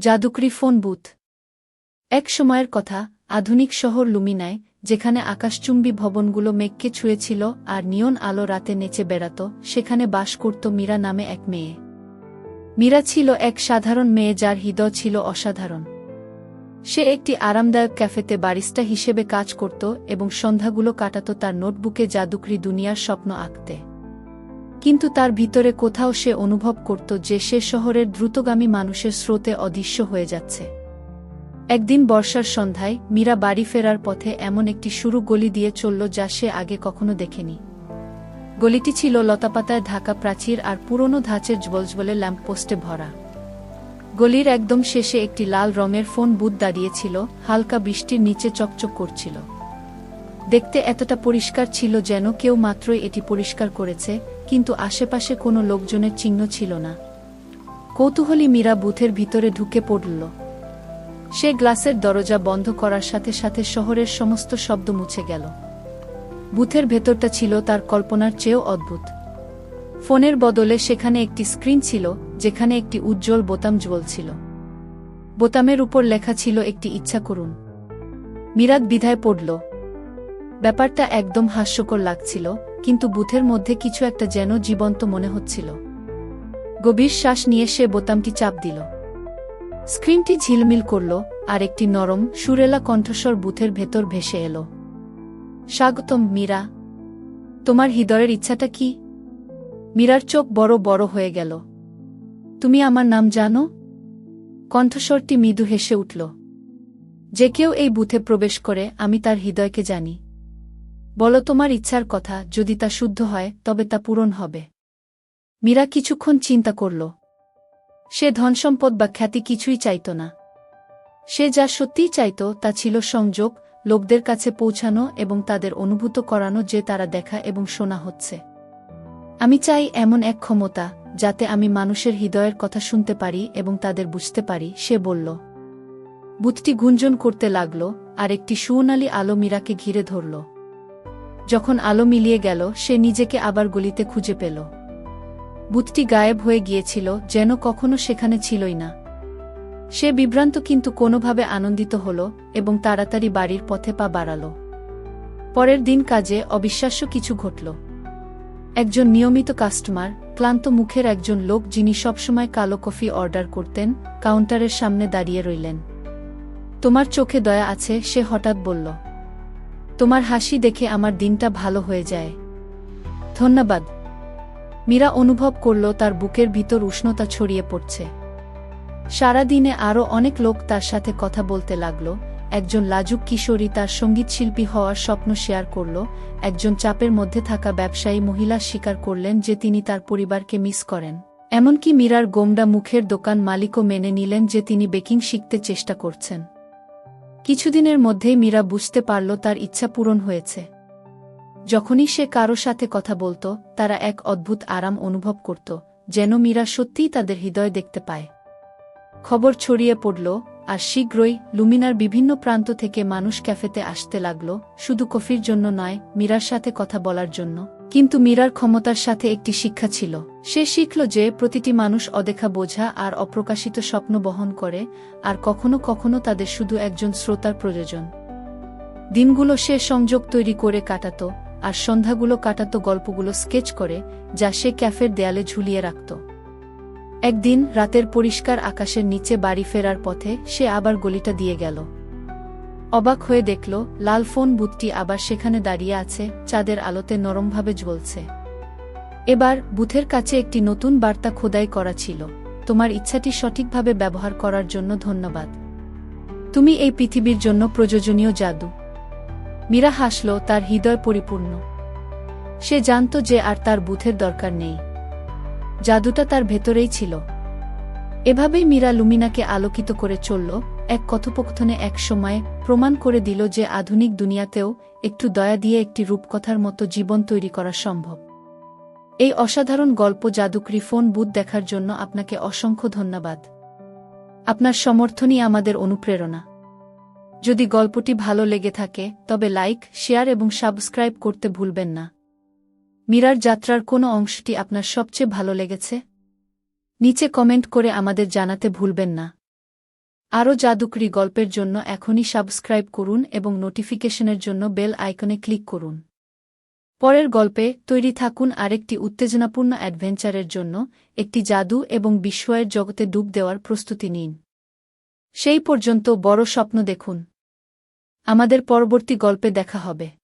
জাদুকরি phone booth. এক সময়ের কথা, আধুনিক শহর লুমিনায়, যেখানে আকাশচুম্বী ভবনগুলো মেঘকে ছুঁয়েছিল আর নিয়ন আলো রাতে নেচে বেড়াত, সেখানে বাস করত মীরা নামে এক মেয়ে। মীরা ছিল এক সাধারণ মেয়ে যার হৃদয় ছিল অসাধারণ। সে একটি আরামদায়ক ক্যাফেতে বারিস্টা হিসেবে কাজ করত এবং সন্ধ্যাগুলো কাটাত তার নোটবুকে জাদুকরি দুনিয়ার স্বপ্ন আঁকতে। কিন্তু তার ভিতরে কোথাও সে অনুভব করত যে সে শহরের দ্রুতগামী মানুষের স্রোতে অদৃশ্য হয়ে যাচ্ছে। একদিন বর্ষার সন্ধ্যায় মীরা বাড়ি ফেরার পথে এমন একটি শুরু গলি দিয়ে চলল যা সে আগে কখনো দেখেনি। গলিটি ছিল লতাপাতায় ঢাকা প্রাচীর আর পুরনো ধাঁচের জ্বলজ্বলে ল্যাম্পপোস্টে ভরা। গলির একদম শেষে একটি লাল রঙের ফোন বুথ দাঁড়িয়েছিল হালকা বৃষ্টির নিচে চকচক করছিল। দেখতে এতটা পরিষ্কার ছিল যেন কেউ মাত্রই এটি পরিষ্কার করেছে, কিন্তু আশেপাশে কোনো লোকজনের চিহ্ন ছিল না। কৌতূহলী মীরা বুথের ভিতরে ঢুকে পড়ল। সে গ্লাসের দরজা বন্ধ করার সাথে সাথে শহরের সমস্ত শব্দ মুছে গেল। বুথের ভেতরটা ছিল তার কল্পনার চেয়েও অদ্ভুত। ফোনের বদলে সেখানে একটি স্ক্রিন ছিল, যেখানে একটি উজ্জ্বল বোতাম জ্বলছিল। বোতামের উপর লেখা ছিল একটি ইচ্ছা করুন। মিরাত বিধায় পড়ল ব্যাপারটা একদম হাস্যকর লাগছিল, কিন্তু বুথের মধ্যে কিছু একটা যেন জীবন্ত মনে হচ্ছিল। গভীর শ্বাস নিয়ে সে বোতামটি চাপ দিল। স্ক্রিনটি ঝিলমিল করল, আর একটি নরম, সুরেলা কণ্ঠস্বর বুথের ভেতর ভেসে এলো। স্বাগতম, মীরা। তোমার হৃদয়ের ইচ্ছাটা কি? মীরার চোখ বড় বড় হয়ে গেল। তুমি আমার নাম জানো? কণ্ঠস্বরটি মৃদু হেসে উঠল। যে কেউ এই বুথে প্রবেশ করে, আমি তার হৃদয়কে জানি। বলো তোমার ইচ্ছার কথা, যদি তা শুদ্ধ হয়, তবে তা পূরণ হবে। মীরা কিছুক্ষণ চিন্তা করল। সে ধনসম্পদ বা খ্যাতি কিছুই চাইত না। সে যা সত্যিই চাইত, তা ছিল সংযোগ, লোকদের কাছে পৌঁছানো এবং তাদের অনুভূত করানো যে তারা দেখা এবং শোনা হচ্ছে। আমি চাই এমন এক ক্ষমতা, যাতে আমি মানুষের হৃদয়ের কথা শুনতে পারি এবং তাদের বুঝতে পারি, সে বলল। বুথটি গুঞ্জন করতে লাগল, আর একটি সুনালি আলো মীরাকে ঘিরে ধরল। যখন আলো মিলিয়ে গেল, সে নিজেকে আবার গলিতে খুঁজে পেল। বুথটি গায়েব হয়ে গিয়েছিল, যেন কখনো সেখানে ছিলই না। সে বিভ্রান্ত কিন্তু কোনোভাবে আনন্দিত হল এবং তাড়াতাড়ি বাড়ির পথে পা বাড়াল। পরের দিন কাজে অবিশ্বাস্য কিছু ঘটল। একজন নিয়মিত কাস্টমার, ক্লান্ত মুখের একজন লোক যিনি সবসময় কালো কফি অর্ডার করতেন, কাউন্টারের সামনে দাঁড়িয়ে রইলেন। তোমার চোখে দয়া আছে, সে হঠাৎ বলল। তোমার হাসি দেখে আমার দিনটা ভালো হয়ে যায়। ধন্যবাদ। মীরা অনুভব করল তার বুকের ভিতর উষ্ণতা ছড়িয়ে পড়ছে। সারাদিনে আরও অনেক লোক তার সাথে কথা বলতে লাগল, একজন লাজুক কিশোরী তার সঙ্গীতশিল্পী হওয়ার স্বপ্ন শেয়ার করল, একজন চাপের মধ্যে থাকা ব্যবসায়ী মহিলা স্বীকার করলেন যে তিনি তার পরিবারকে মিস করেন। এমনকি মীরার গোমডা মুখের দোকান মালিকও মেনে নিলেন যে তিনি বেকিং শিখতে চেষ্টা করছেন। কিছুদিনের মধ্যেই মীরা বুঝতে পারল তার ইচ্ছা পূরণ হয়েছে। যখনই সে কারও সাথে কথা বলত, তারা এক অদ্ভুত আরাম অনুভব করত, যেন মীরা সত্যিই তাদের হৃদয় দেখতে পায়। খবর ছড়িয়ে পড়ল, আর শীঘ্রই লুমিনার বিভিন্ন প্রান্ত থেকে মানুষ ক্যাফেতে আসতে লাগল, শুধু কফির জন্য নয়, মীরার সাথে কথা বলার জন্য। কিন্তু মীরার ক্ষমতার সাথে একটি শিক্ষা ছিল। সে শিখল যে প্রতিটি মানুষ অদেখা বোঝা আর অপ্রকাশিত স্বপ্ন বহন করে, আর কখনো কখনো তাদের শুধু একজন শ্রোতার প্রয়োজন। দিনগুলো সে সংযোগ তৈরি করে কাটাত, আর সন্ধ্যাগুলো কাটাত গল্পগুলো স্কেচ করে, যা সে ক্যাফের দেয়ালে ঝুলিয়ে রাখত। একদিন রাতের পরিষ্কার আকাশের নিচে বাড়ি ফেরার পথে সে আবার গলিটা দিয়ে গেল। অবাক হয়ে দেখল, লাল ফোন বুথটি আবার সেখানে দাঁড়িয়ে আছে, চাঁদের আলোতে নরমভাবে জ্বলছে। এবার, বুথের কাছে একটি নতুন বার্তা খোদাই করা ছিল। তোমার ইচ্ছাটি সঠিকভাবে ব্যবহার করার জন্য ধন্যবাদ। তুমি এই পৃথিবীর জন্য প্রয়োজনীয় জাদু। মীরা হাসল, তার হৃদয় পরিপূর্ণ। সে জানত যে আর তার বুথের দরকার নেই। জাদুটা তার ভেতরেই ছিল। এভাবেই মীরা লুমিনাকে আলোকিত করে চলল এক কথোপকথনে এক সময়ে প্রমাণ করে দিল যে আধুনিক দুনিয়াতেও একটু দয়া দিয়ে একটি রূপকথার মতো জীবন তৈরি করা সম্ভব। এই অসাধারণ গল্প জাদুকরি ফোন বুথ দেখার জন্য আপনাকে অসংখ্য ধন্যবাদ। আপনার সমর্থনই আমাদের অনুপ্রেরণা। যদি গল্পটি ভালো লেগে থাকে, তবে লাইক, শেয়ার এবং সাবস্ক্রাইব করতে ভুলবেন না। মীরার যাত্রার কোনো অংশটি আপনার সবচেয়ে ভালো লেগেছে? নিচে কমেন্ট করে আমাদের জানাতে ভুলবেন না। আরও জাদুকরি গল্পের জন্য এখনই সাবস্ক্রাইব করুন এবং নোটিফিকেশনের জন্য বেল আইকনে ক্লিক করুন। পরের গল্পে তৈরি থাকুন আরেকটি উত্তেজনাপূর্ণ অ্যাডভেঞ্চারের জন্য একটি জাদু এবং বিস্ময়ের জগতে ডুব দেওয়ার প্রস্তুতি নিন। সেই পর্যন্ত বড় স্বপ্ন দেখুন। আমাদের পরবর্তী গল্পে দেখা হবে।